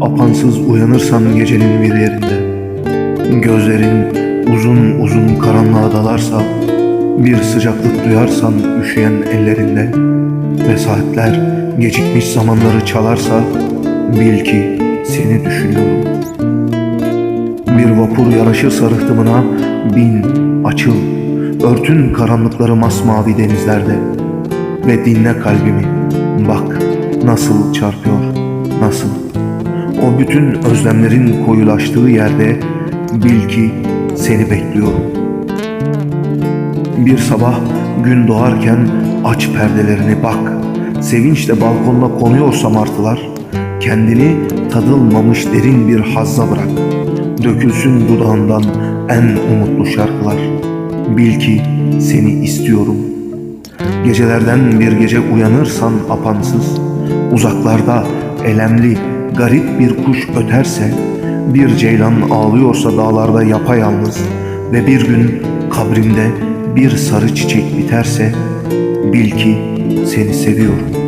apansız uyanırsan gecenin bir yerinde Gözlerin uzun uzun karanlığa dalarsa Bir sıcaklık duyarsan üşüyen ellerinde Ve saatler gecikmiş zamanları çalarsa Bil ki seni düşünüyorum. Bir vapur yanaşırsa rıhtımına Bin, açıl Örtün karanlıkları masmavi denizlerde Ve dinle kalbimi. Bak nasıl çarpıyor Nasıl O bütün özlemlerin koyulaştığı yerde Bil ki seni bekliyorum. Bir sabah gün doğarken Aç perdelerini bak. Sevinçle balkonda konuyorsa martılar Kendini tadılmamış derin bir hazza bırak. Dökülsün dudağından en umutlu şarkılar. Bil ki seni istiyorum. Gecelerden bir gece uyanırsan apansız Uzaklarda elemli garip bir kuş öterse Bir ceylan ağlıyorsa dağlarda yapayalnız Ve bir gün kabrimde bir sarı çiçek biterse Bil ki seni seviyorum